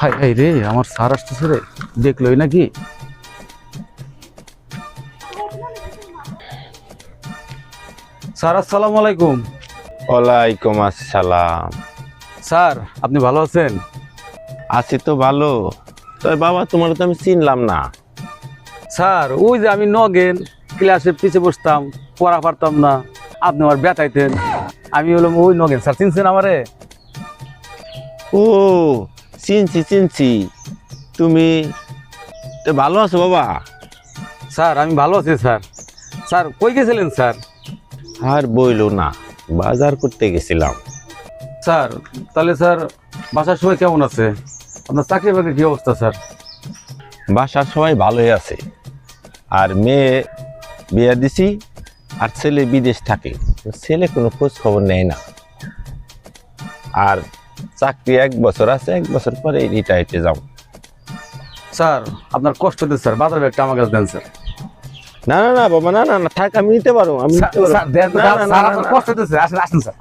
High high রে আমার sir আসতেছে রে। দেখলোই নাকি? স্যার আসসালামু আলাইকুম। ওয়ালাইকুম আসসালাম। স্যার আপনি ভালো আছেন? আছি তো ভালো। তবে বাবা তোমার তো আমি চিনলাম না। স্যার ওই যে আমি নগেন ক্লাসে পিছিয়ে বসতাম পড়া পারতাম না। আপনি আমার বেটাইতেন আমি হলাম ওই নগেন। স্যার চিনছেন আমারে? ও চিনছি চিনছি। তুমি তো ভালো আছো বাবা? স্যার আমি ভালো আছি স্যার। স্যার কই গেছিলেন স্যার? আর বইলো না বাজার করতে গেছিলাম। স্যার তাহলে স্যার বাসার সবাই কেমন আছে? আপনার চাকরি বাকরি কী অবস্থা স্যার? বাসার সবাই ভালোই আছে। আর মেয়ে বিয়ে দিছি আর ছেলে বিদেশ থাকে। ছেলে কোনো খোঁজ খবর নেয় না। আর চাকরি এক বছর আছে এক বছর পরে রিটায়ার্ডে যাব স্যার আপনার কষ্ট হচ্ছে স্যার। বাজার ব্যাগটা আমার কাছে দেন স্যার। না না না বাবা না না না থাক আমি নিতে পারব আমি নিতে পারব। স্যার, দেন না, না, না, স্যার, আপনার। কষ্ট হচ্ছে আসেন আসেন স্যার।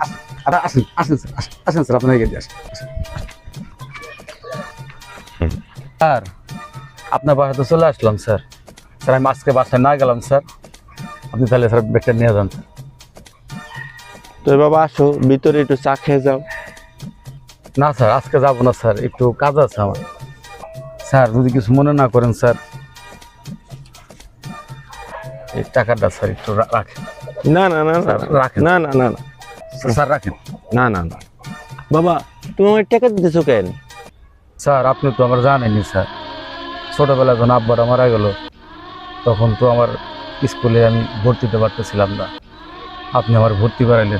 আসেন আসেন আসেন স্যার আসেন, স্যার আপনার এগিয়ে আসেন। স্যার আপনার বাসাতে চলে আসলাম স্যার। স্যার আমি আজকে বাসায় না গেলাম স্যার। আপনি তাহলে স্যার ব্যাগটা নিয়ে যান। তো বাবা আসো ভিতরে একটু চা খেয়ে যাও। না স্যার আজকে যাব না স্যার একটু কাজ আছে আমার। স্যার যদি কিছু মনে না করেন স্যার এই টাকাটা স্যার একটু রাখেন। না না না না রাখেন। না না না না। স্যার রাখেন। না না না। বাবা তুমি আমার টাকা দিতেছো কেন? স্যার আপনি তো আমার জানেনই স্যার। ছোটবেলায় যখন আব্বাটা মারা গেল তখন তো আমার স্কুলে আমি ভর্তি দিতে পারতেছিলাম না। আপনি আমার ভর্তি করাইলেন।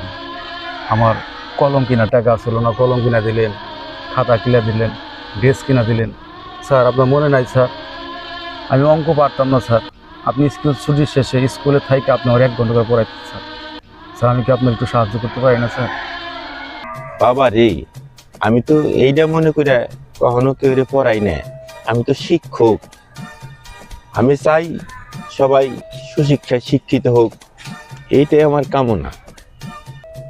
আমার কলম কিনা টাকা ছিল না কলম কিনা দিলেন খাতা কিনা দিলেন ড্রেস কিনা দিলেন। স্যার আপনার মনে নাই স্যার? আমি অঙ্ক পারতাম না স্যার। আপনি স্কুল ছুটির শেষে স্কুলে থাইকে আপনি আমার এক ঘণ্টা করে পড়াইতেন স্যার। স্যার আমি কি আপনার একটু সাহায্য করতে পারি না স্যার? বাবা রে আমি তো এইটা মনে করে কখনো কেউ পড়াই না আমি তো শিক্ষক। আমি চাই সবাই সুশিক্ষায় শিক্ষিত হোক। এইটাই আমার কামনা।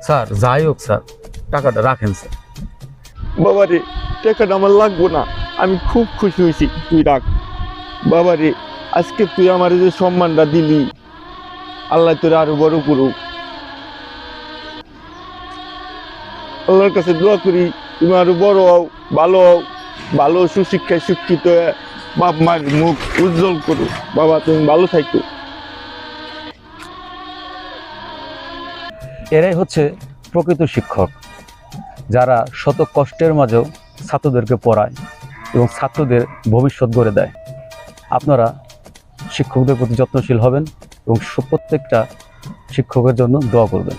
স্যার যাই হোক স্যার। টাকাটা রাখেন স্যার। বাবা রে টাকাটা আমার লাগবো না। আমি খুব খুশি হয়েছি তুই রাখ। বাবা রে আজকে তুই আমার যে সম্মানটা দিলি আল্লাহ তোর আরও বড় করুক। আল্লাহর কাছে দোয়া করি তুমি আরও বড় হও ভালো হও ভালো সুশিক্ষায় শিক্ষিত বাপ মার মুখ উজ্জ্বল করো বাবা তুমি ভালো থাকো। এরাই হচ্ছে প্রকৃত শিক্ষক। যারা শত কষ্টের মাঝেও ছাত্রদেরকে পড়ায় এবং ছাত্রদের ভবিষ্যৎ গড়ে দেয়। আপনারা শিক্ষকদের প্রতি যত্নশীল হবেন এবং প্রত্যেকটা শিক্ষকের জন্য দোয়া করবেন।